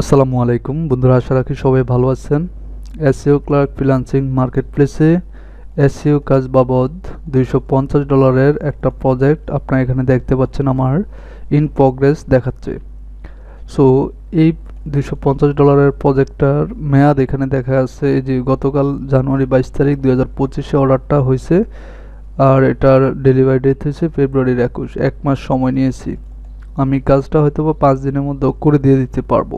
আসসালামু আলাইকুম। বন্ধুরা, আশা রাখি সবাই ভালো আছেন। এসিও ক্লার্ক ফ্রিলান্সিং মার্কেট প্লেসে এসইও কাজ বাবদ দুইশো পঞ্চাশ ডলারের একটা প্রজেক্ট আপনারা এখানে দেখতে পাচ্ছেন আমার ইন প্রগ্রেস দেখাচ্ছে। সো, এই দুইশো পঞ্চাশ ডলারের প্রজেক্টটার মেয়াদ এখানে দেখা এই যে গতকাল জানুয়ারি বাইশ তারিখ দুই হাজার পঁচিশে অর্ডারটা হয়েছে। আর এটার ডেলিভারি ডেট হয়েছে ফেব্রুয়ারির একুশ। এক মাস সময় নিয়েছি। আমি কাজটা হয়তো বা পাঁচ দিনের মধ্যে করে দিয়ে দিতে পারব।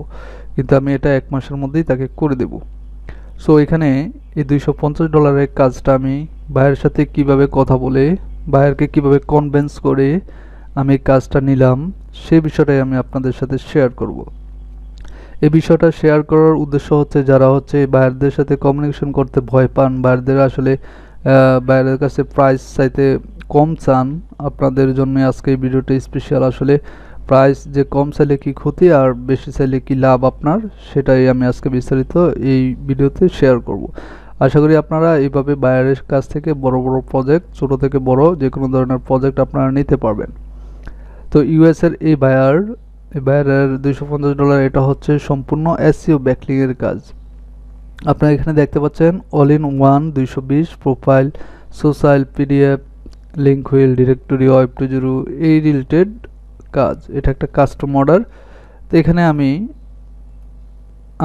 কিন্তু আমি এটা এক মাসের মধ্যেই তাকে করে দেব। সো এখানে এই দুইশো পঞ্চাশ ডলারের কাজটা আমি ভাইয়ের সাথে কীভাবে কথা বলে ভাইয়ারকে কীভাবে কনভেন্স করে আমি কাজটা নিলাম, সে বিষয়টাই আমি আপনাদের সাথে শেয়ার করব। এই বিষয়টা শেয়ার করার উদ্দেশ্য হচ্ছে যারা হচ্ছে বাইরদের সাথে কমিউনিকেশন করতে ভয় পান বাইরদের আসলে বাইরের কাছে প্রাইস চাইতে কম চান, আপনাদের জন্য আজকে এই ভিডিওটা স্পেশাল আসলে প্রাইস যে কম চাইলে কি ক্ষতি আর বেশি চাইলে কি লাভ আপনার, সেটাই আমি আজকে বিস্তারিত এই ভিডিওতে শেয়ার করব। আশা করি আপনারা এইভাবে বাইরের কাছ থেকে বড় বড় প্রজেক্ট ছোট থেকে বড় যে কোনো ধরনের প্রজেক্ট আপনারা নিতে পারবেন। তো ইউএসের এই বায়ার এই বায়ারের দুইশো পঞ্চাশ ডলার এটা হচ্ছে সম্পূর্ণ এসিও ব্যাকলিংয়ের কাজ। আপনারা এখানে দেখতে পাচ্ছেন অল ইন ওয়ান দুইশো বিশ profile social PDF link wheel directory web two zero এই রিলেটেড কাজ, এটা একটা কাস্টম অর্ডার তো এখানে আমি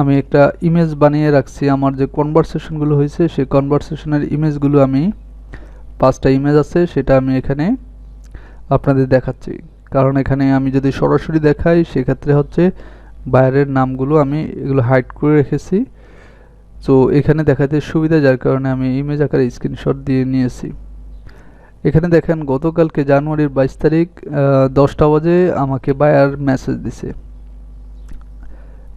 আমি একটা ইমেজ বানিয়ে রাখছি। আমার যে কনভারসেশনগুলো হয়েছে, সেই কনভারসেশনের ইমেজগুলো আমি, পাঁচটা ইমেজ আছে, সেটা আমি এখানে আপনাদের দেখাচ্ছি। কারণ এখানে আমি যদি সরাসরি দেখাই, সেক্ষেত্রে হচ্ছে বাইরের নামগুলো আমি এগুলো হাইড করে রেখেছি। তো এখানে দেখাতে সুবিধা, যার কারণে আমি ইমেজ আকারে স্ক্রিনশট দিয়ে নিয়েছি। এখানে দেখেন, গতকালকে জানুয়ারির বাইশ তারিখ দশটা বাজে আমাকে বায়ার মেসেজ দিছে।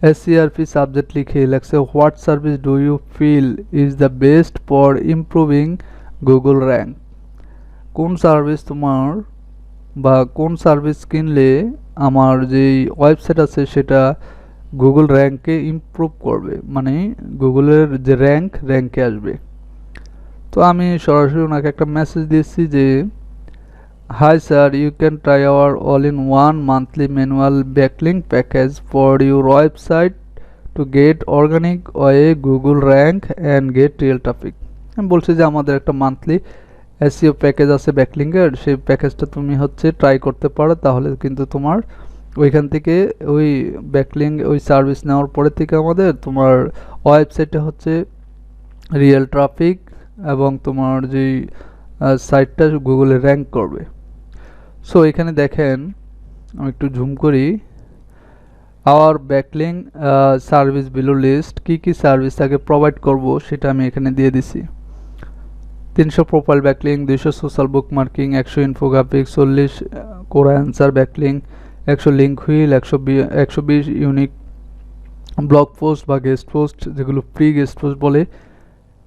এস এসসিআরপি সাবজেক্ট লিখে লেখছে what service do you feel is the best for improving Google rank কোন সার্ভিস তোমার বা কোন সার্ভিস কিনলে আমার যেই ওয়েবসাইট আছে সেটা গুগল র্যাঙ্কে ইমপ্রুভ করবে? মানে গুগলের যে র্যাঙ্ক র্যাঙ্কে আসবে। তো আমি সরাসরি ওনাকে একটা মেসেজ দিয়েছি যে hi sir you can try our all in one monthly manual backlink package for your website to get organic way Google rank and get real traffic আমি বলছি যে, আমাদের একটা মান্থলি এসিও প্যাকেজ আছে ব্যাকলিংয়ের সেই প্যাকেজটা তুমি হচ্ছে ট্রাই করতে পারো, তাহলে কিন্তু তোমার ওইখান থেকে ওই ব্যাকলিং ওই সার্ভিস নেওয়ার পরে থেকে আমাদের তোমার ওয়েবসাইটে হচ্ছে রিয়েল ট্রাফিক এবং তোমার যেই সাইটটা গুগলে র্যাঙ্ক করবে। সো এখানে দেখেন, আমি একটু জুম করি। Our backlink service below list কি কি সার্ভিস তাকে প্রোভাইড করব সেটা আমি এখানে দিয়ে দিছি। তিনশো প্রোফাইল ব্যাকলিং দুইশো সোশ্যাল বুক মার্কিং একশো ইনফোগ্রাফিক চল্লিশ কোরা অ্যান্সার ব্যাকলিং একশো লিঙ্ক হুইল একশো একশো বিশ ইউনিক ব্লগ পোস্ট বা গেস্ট পোস্ট যেগুলো প্রি গেস্ট পোস্ট বলে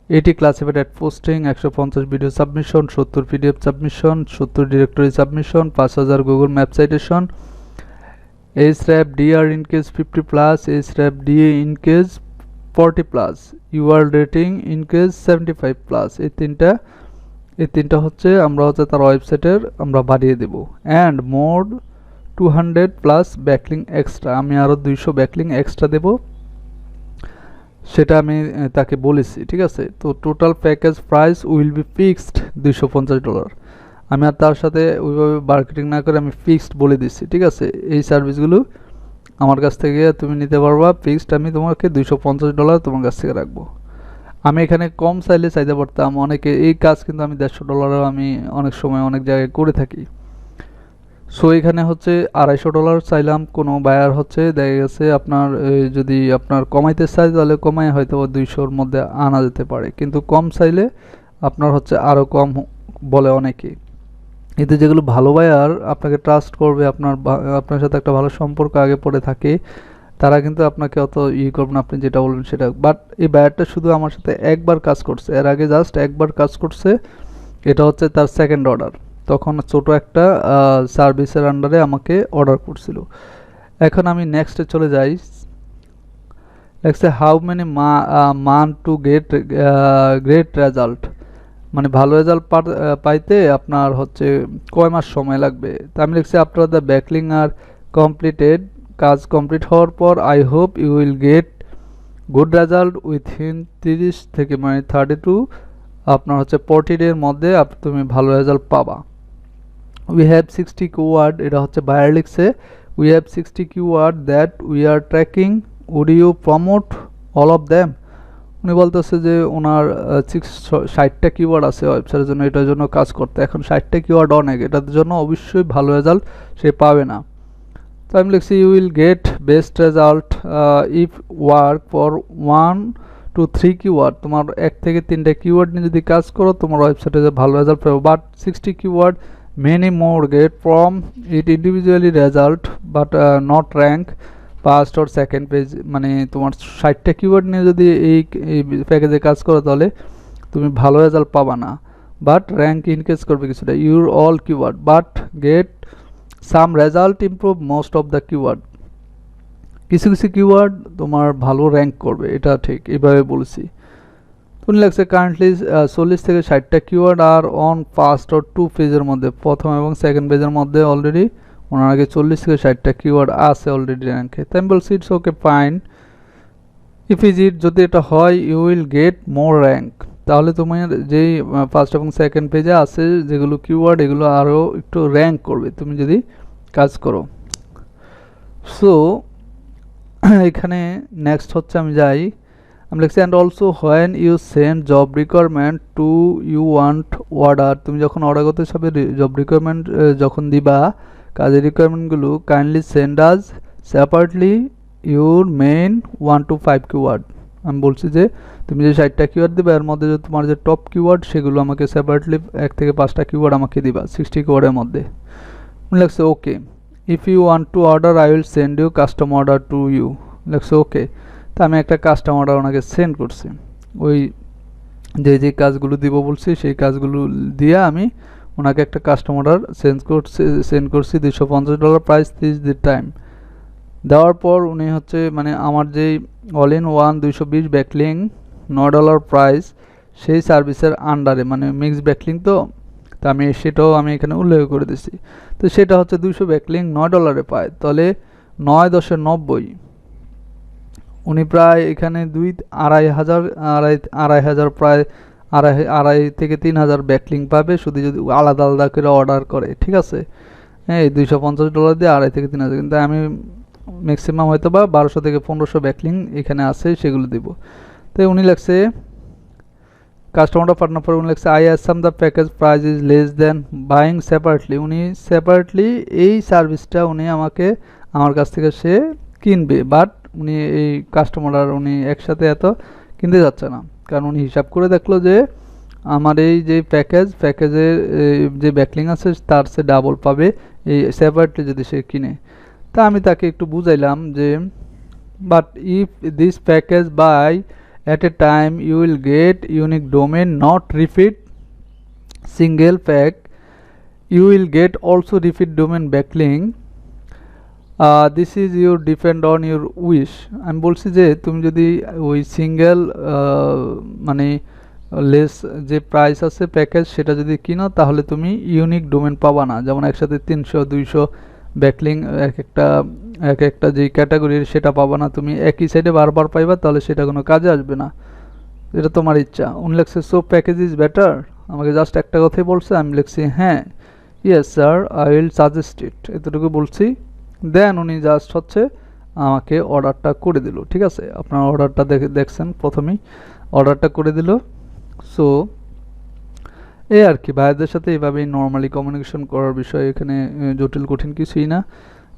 এটি ক্লাসিফাইড পোস্টিং একশো পঞ্চাশ ভিডিও সাবমিশন সত্তর পিডিএফ সাবমিশন সত্তর ডিরেক্টরি সাবমিশন পাঁচ হাজার Google map citation H rap DR ইনকেস fifty plus H rap DA ইনকেস forty plus UR rating ইনকেস seventy five plus এই তিনটা এই তিনটা হচ্ছে আমরা হচ্ছে তার ওয়েবসাইটের আমরা বাড়িয়ে দেব। And more two hundred plus backlink extra আমি আরও দুইশো ব্যাকলিং এক্সট্রা দেব। সেটা আমি তাকে বলেছি, ঠিক আছে? তো total package price will be fixed দুইশো পঞ্চাশ ডলার আমি আর তার সাথে ওইভাবে মার্কেটিং না করে আমি ফিক্সড বলে দিচ্ছি, ঠিক আছে? এই সার্ভিসগুলো আমার কাছ থেকে তুমি নিতে পারবা ফিক্সড আমি তোমাকে দুইশো পঞ্চাশ ডলার তোমার কাছ থেকে রাখব। আমি এখানে কম চাইলে চাইতে পারতাম, অনেকে এই কাজ কিন্তু আমি দেড়শো ডলারও আমি অনেক সময় অনেক জায়গায় করে থাকি। সো এখানে হচ্ছে আড়াইশো ডলার চাইলাম। কোনো বায়ার হচ্ছে, দেখা গেছে আপনার যদি আপনার কমাইতে চাই তাহলে কমাই হয়তো দুইশোর মধ্যে আনা যেতে পারে। কিন্তু কম চাইলে আপনার হচ্ছে আরও কম বলে অনেকে এতে যেগুলো ভালো বায়ার আপনাকে ট্রাস্ট করবে, আপনার আপনার সাথে একটা ভালো সম্পর্ক আগে পড়ে থাকে, তারা কিন্তু আপনাকে অত ই করবে না, আপনি যেটা বলবেন সেটা। বাট এই বায়ারটা শুধু আমার সাথে একবার কাজ করছে। এর আগে জাস্ট একবার কাজ করছে, এটা হচ্ছে তার সেকেন্ড অর্ডার তখন ছোট একটা সার্ভিসের আন্ডারে আমাকে অর্ডার করছিল। এখন আমি নেক্সটে চলে যাই। লেখছে how many month to get great result মানে ভালো রেজাল্ট পাইতে আপনার হচ্ছে কয় মাস সময় লাগবে? তা আমি লিখছি after the backlink are completed কাজ কমপ্লিট হওয়ার পর I hope you will get good result within তিরিশ থেকে মানে থার্টি টু আপনার হচ্ছে ফোরটি ডের মধ্যে তুমি ভালো রেজাল্ট পাবা। উই হ্যাভ সিক্সটি কিওয়ার্ড এটা হচ্ছে বায়ার লিখছে। We have sixty keyword that we are tracking would you promote all of them উনি বলতেছে যে ওনার সিক্স ষাটটা কিওয়ার্ড আছে ওয়েবসাইটের জন্য, এটার জন্য কাজ করতে। এখন ষাটটা কিওয়ার্ড অনেক, এটার জন্য অবশ্যই ভালো রেজাল্ট সে পাবে না। তো আমি লিখছি you will get best result if work for one two three keyword তোমার এক থেকে তিনটে কিওয়ার্ড নিয়ে যদি কাজ করো, তোমার ওয়েবসাইটে ভালো রেজাল্ট পাবে। But sixty keyword many more get from it individually result but not rank first or second page মানে তোমার ষাটটা কিওয়ার্ড নিয়ে যদি এই প্যাকেজে কাজ করো তাহলে তুমি ভালো রেজাল্ট পাবা না। বাট র্যাঙ্ক ইনক্রিজ করবে কিছুটা your all keyword but get some result improve most of the keyword কিছু কিছু কিওয়ার্ড তোমার ভালো র্যাঙ্ক করবে, এটা ঠিক এইভাবে বলেছি। তুমি লাগছে। কারেন্টলি চল্লিশ থেকে ষাটটা keyword are on first or two পেজের মধ্যে। প্রথম এবং সেকেন্ড পেজের মধ্যে অলরেডি ওনার আগে চল্লিশ থেকে ষাটটা কিওয়ার্ড আছে অলরেডি র্যাঙ্কে তাই it's okay fine if is it যদি এটা হয় you will get more rank তাহলে তোমার যেই ফার্স্ট এবং সেকেন্ড পেজে আছে, যেগুলো কিওয়ার্ড এগুলো আরও একটু র্যাঙ্ক করবে, তুমি যদি কাজ করো। সো এখানে নেক্সট হচ্ছে আমি যাই। আমি লিখছি and also when you send job requirement to you want order তুমি যখন অর্ডার করতে সবে জব রিকোয়ারমেন্ট যখন দিবা, কাজের রিকোয়ারমেন্টগুলো kindly send us separately your main one two five keyword আমি বলছি যে, তুমি যে ষাটটা কিওয়ার্ড দিবে, এর মধ্যে যে তোমার যে টপ কিওয়ার্ড সেগুলো আমাকে সেপারেটলি এক থেকে পাঁচটা কিওয়ার্ড আমাকে দিবা সিক্সটি কিওয়ার্ডের মধ্যে। লাগছে okay if you want to order I will send you custom order to you লাগছে ওকে তা আমি একটা কাস্টম অর্ডার ওনাকে সেন্ড করছি। ওই যে যে কাজগুলো দিব বলছি, সেই কাজগুলো দিয়ে আমি ওনাকে একটা কাস্টম অর্ডার সেন্ড করছি সেন্ড করছি দুশো পঞ্চাশ ডলার প্রাইস তিরিশ দি টাইম দেওয়ার পর উনি হচ্ছে মানে আমার যেই অল ইন ওয়ান দুইশো বিশ ব্যাকলিং ন ডলার প্রাইস সেই সার্ভিসের আন্ডারে মানে মিক্স ব্যাকলিং তো, তা আমি সেটাও আমি এখানে উল্লেখ করে দিছি। তো সেটা হচ্ছে দুইশো ব্যাকলিং নয় ডলারে পায়। তাহলে নয় দশে নব্বই। উনি প্রায় এখানে দুই আড়াই হাজার, আড়াই আড়াই হাজার প্রায় আড়াই আড়াই থেকে তিন হাজার ব্যাকলিং পাবে শুধু যদি আলাদা আলাদা করে অর্ডার করে, ঠিক আছে? হ্যাঁ এই দুইশো পঞ্চাশ ডলার দিয়ে আড়াই থেকে তিন হাজার, কিন্তু আমি ম্যাক্সিমাম হয়তো বা বারোশো থেকে পনেরোশো ব্যাকলিং এখানে আছে, সেগুলো দিব। তো উনি লাগছে কাস্টমারটা পাঠানোর পরে উনি লাগছে I assume the package price is less than buying separately উনি সেপারেটলি এই সার্ভিসটা উনি আমাকে, আমার কাছ থেকে সে কিনবে বাট উনি এই কাস্টমার আর উনি একসাথে এত কিনতে যাচ্ছে না। কারণ উনি হিসাব করে দেখল যে আমার এই যে প্যাকেজ প্যাকেজের যে ব্যাকলিং আছে তার সে ডাবল পাবে এই সেপারেটলি যদি সে কিনে। তা আমি তাকে একটু বুঝাইলাম যে but if this package buy at a time, you will get unique domain, not repeat single pack. You will get also repeat domain backlink. Uh, is your your on your wish. আমি বলছি যে তুমি যদি ওই single মানে less যে price আছে package সেটা যদি কিনো তাহলে তুমি ইউনিক ডোমেন পাবা না। যেমন একসাথে তিনশো দুইশো ব্যাকলিং এক একটা এক একটা যে ক্যাটাগরির সেটা পাবা না। তুমি একই সাইডে বারবার পাইবা তাহলে সেটা কোনো কাজে আসবে না। এটা তোমার ইচ্ছা। উনি লেখছে সো প্যাকেজ ইজ বেটার আমাকে জাস্ট একটা কথাই বলছে আমি লিখছি হ্যাঁ yes sir I will suggest it এতটুকু বলছি। দেন উনি জাস্ট হচ্ছে আমাকে অর্ডারটা করে দিল, ঠিক আছে? আপনার অর্ডারটা দেখে, দেখছেন প্রথমেই। অর্ডারটা করে দিল। সো এই আর কি, ভাইদের সাথে এইভাবেই নর্মালি কমিউনিকেশন করার বিষয় এখানে জটিল, কঠিন কিছুই না।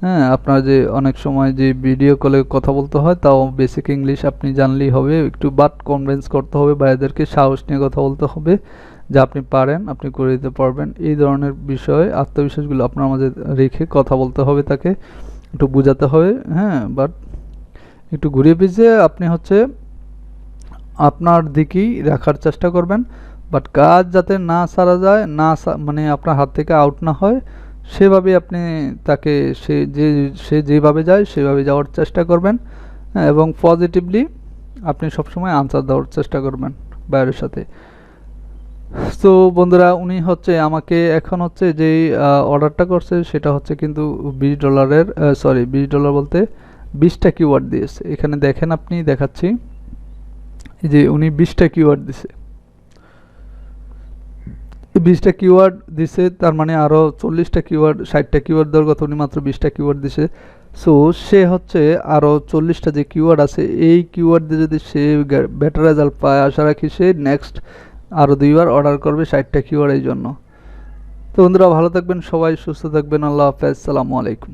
হ্যাঁ আপনার যে অনেক সময় যে ভিডিও কলে কথা বলতে হয়, তাও বেসিক ইংলিশ আপনি জানলেই হবে। একটু বাট কনভেন্স করতে হবে, ভাইদেরকে সাহস নিয়ে কথা বলতে হবে। যে আপনি পারেন আপনি করে দিতে পারবেন। এই ধরনের বিষয়ে আত্মবিশ্বাসগুলো আপনার মাঝে রেখে কথা বলতে হবে তাকে একটু বোঝাতে হবে হ্যাঁ বাট একটু ঘুরিয়ে পিছিয়ে আপনি হচ্ছে আপনার দিকেই রাখার চেষ্টা করবেন। বাট কাজ যাতে না সারা যায় না মানে আপনার হাত থেকে আউট না হয় সেভাবে আপনি তাকে সে যে সে যেভাবে যায় সেভাবে যাওয়ার চেষ্টা করবেন। হ্যাঁ, এবং পজিটিভলি আপনি সবসময় আনসার দেওয়ার চেষ্টা করবেন বাইরের সাথে। তো বন্ধুরা উনি হচ্ছে আমাকে এখন হচ্ছে যে অর্ডারটা করছে সেটা হচ্ছে কিন্তু বিশ ডলারের সরি বিশ ডলার বলতে বিশটা কিওয়ার্ড দিয়েছে। এখানে দেখেন আপনি, দেখাচ্ছি। যে উনি বিশটা কিওয়ার্ড দিছে। বিশটা কিওয়ার্ড দিছে, তার মানে আরও চল্লিশটা কিওয়ার্ড ষাটটা কিওয়ার্ড দেওয়ার কথা উনি মাত্র বিশটা কিওয়ার্ড দিছে। সো সে হচ্ছে আরও চল্লিশটা যে কিওয়ার্ড আছে, এই কিওয়ার্ড দিয়ে যদি সে বেটার রেজাল্ট পায়, আশা রাখি সে নেক্সট আরও দুইবার অর্ডার করবে ষাটটা কিউআর এই জন্য। তো বন্ধুরা ভালো থাকবেন, সবাই সুস্থ থাকবেন। আল্লাহ হাফেজ। সালামু আলাইকুম।